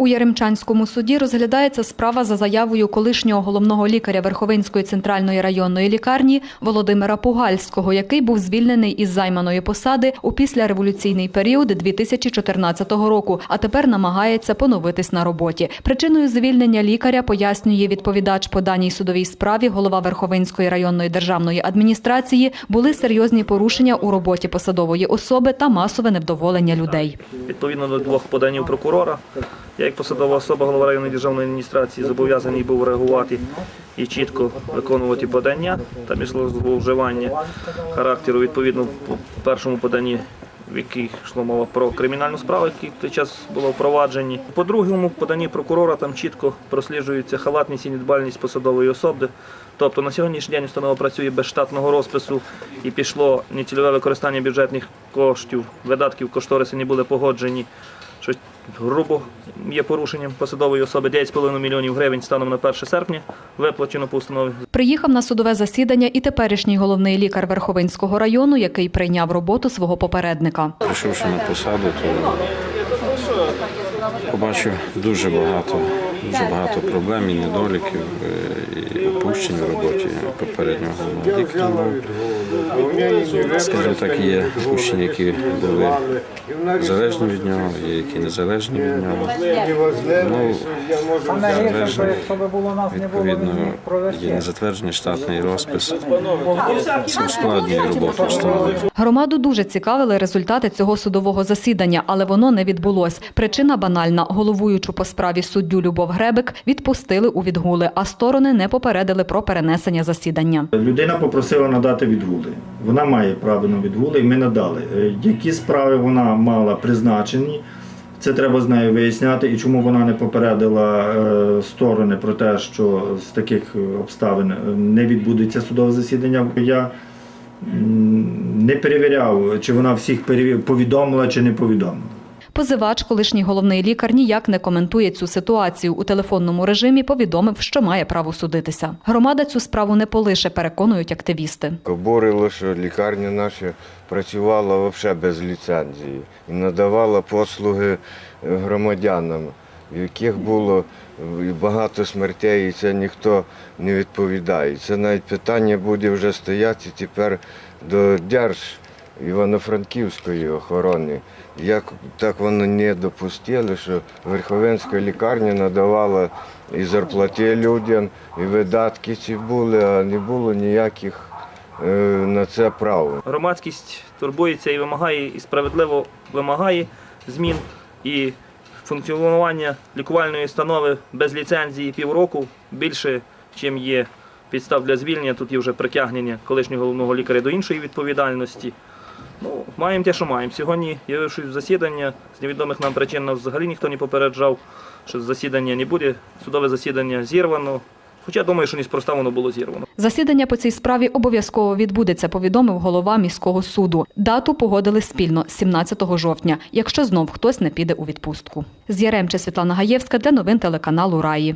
У Яремчанському суді розглядається справа за заявою колишнього головного лікаря Верховинської центральної районної лікарні Володимира Пугальського, який був звільнений із займаної посади у післяреволюційний період 2014 року, а тепер намагається поновитись на роботі. Причиною звільнення лікаря пояснює відповідач по даній судовій справі голова Верховинської районної державної адміністрації були серйозні порушення у роботі посадової особи та масове невдоволення людей. Відповідно до двох поданів прокурора, я як посадова особа голова районної державної адміністрації зобов'язаний був реагувати і чітко виконувати подання. Там йшло зловживання характеру відповідно по першому поданні. В якій йшла мова про кримінальну справу, які в той час було впроваджені. По другому поданні прокурора там чітко просліджується халатність і недбальність посадової особи. Тобто на сьогоднішній день установа працює без штатного розпису і пішло нецільове використання бюджетних коштів, видатків, кошториси не були погоджені. Грубо є порушенням посадової особи 9,5 мільйонів гривень станом на 1 серпня виплачено по установі. Приїхав на судове засідання і теперішній головний лікар Верховинського району, який прийняв роботу свого попередника. Прийшовши на посаду, то побачив дуже багато, дуже багато проблем і недоліків, е, і опущень в роботі попереднього лікаря. Скажімо так, є опущення, які були залежні від нього, є які незалежні від нього. Ну, залежно, відповідно, є незатверджений штатний розпис. Це ускладнює роботу установи. Громаду дуже цікавили результати цього судового засідання, але воно не відбулось. Причина банальна. Головуючу по справі суддю Любов Гребик відпустили у відгули, а сторони не попередили про перенесення засідання. Людина попросила надати відгули. Вона має право на відгули, і ми надали. Е, Які справи вона мала призначені, це треба з нею виясняти. І чому вона не попередила е, сторони про те, що з таких обставин е, не відбудеться судове засідання. Я не перевіряв, чи вона всіх повідомила чи не повідомила. Позивач, колишній головний лікар, ніяк не коментує цю ситуацію. У телефонному режимі повідомив, що має право судитися. Громада цю справу не полише, переконують активісти. Обурило, що лікарня наша працювала взагалі без ліцензії і надавала послуги е, громадянам, в яких було е, багато смертей, і це ніхто не відповідає. Це навіть питання буде вже стояти тепер до Держ Івано-Франківської охорони. Як так вони не допустили, що Верховенська лікарня надавала і зарплати людям, і видатки ці були, а не було ніяких е, на це права. Громадськість турбується і вимагає, і справедливо вимагає змін і функціонування лікувальної установи без ліцензії півроку більше, чим є підстав для звільнення. Тут є вже притягнення колишнього головного лікаря до іншої відповідальності. Ну, маємо те, що маємо. Сьогодні, явившись в засідання, з невідомих нам причин нас взагалі ніхто не попереджав, що засідання не буде. Судове засідання зірвано. Хоча думаю, що неспроста воно було зірвано. Засідання по цій справі обов'язково відбудеться, повідомив голова міського суду. Дату погодили спільно 17 жовтня, якщо знов хтось не піде у відпустку. З Яремче Світлана Гаєвська для новин телеканалу Раї.